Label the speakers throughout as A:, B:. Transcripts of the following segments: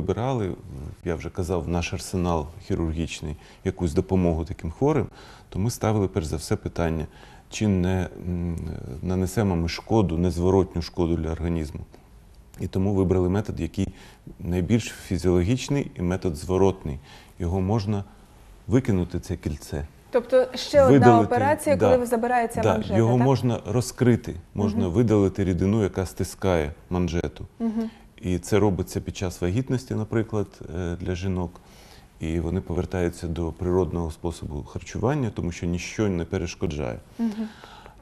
A: брали, я вже казав, наш арсенал хірургічний якусь допомогу таким хворим, то ми ставили перш за все питання, чи не нанесемо ми шкоду, незворотню шкоду для організму. І тому вибрали метод, який найбільш фізіологічний і метод зворотний. Його можна викинути це кільце.
B: Тобто ще одна операція,
A: да.
B: коли забирається
A: Да,
B: манжета,
A: його
B: так?
A: можна розкрити, можна видалити рідину, яка стискає манжету. І це робиться під час вагітності, наприклад, е, для жінок. І вони повертаються до природного способу харчування, тому що ніщо не перешкоджає.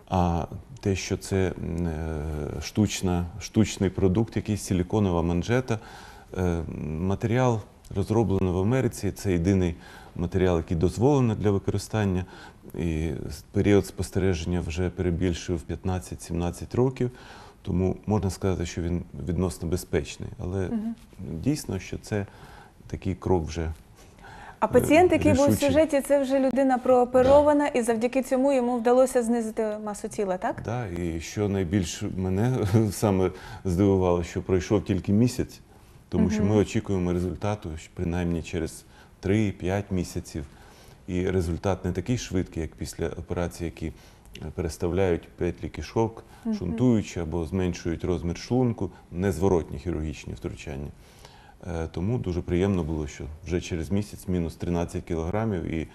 A: А те, що це е, штучна, штучний продукт, якийсь силіконова манжета, е, матеріал розроблено в Америці. Це єдиний матеріал, який дозволено для використання. І період спостереження вже перебільшив 15-17 років. Тому можна сказати, що він відносно безпечний. Але дійсно, що це такий крок вже
B: А пацієнт, який був в сюжеті, це вже людина прооперована, і завдяки цьому йому вдалося знизити масу тіла, так?
A: Да, і що найбільш мене саме здивувало, що пройшов тільки місяць, тому що ми очікуємо результату принаймні через 3-5 місяців. І результат не такий швидкий, як після операції, які е, переставляють петлі кишок, шунтуючи або зменшують розмір шлунку, незворотні хірургічні втручання. Е, Тому дуже приємно було, що вже через місяць мінус 13 кілограмів і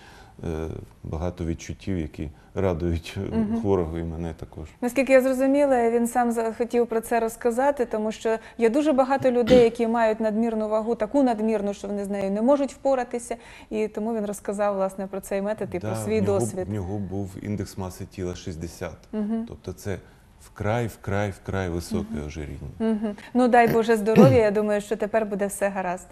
A: багато відчуттів, які радують е, хворого і мене також.
B: Наскільки я зрозуміла, він сам захотів про це розказати, тому що є дуже багато людей, які мають надмірну вагу, таку надмірну, що вони з нею не можуть впоратися. І тому він розказав власне про цей метод і про свій
A: в нього,
B: досвід.
A: В нього був індекс маси тіла 60. Тобто це вкрай, вкрай, вкрай високе ожиріння.
B: Мгм. Ну дай Боже здоров'я. Я думаю, що тепер буде все гаразд.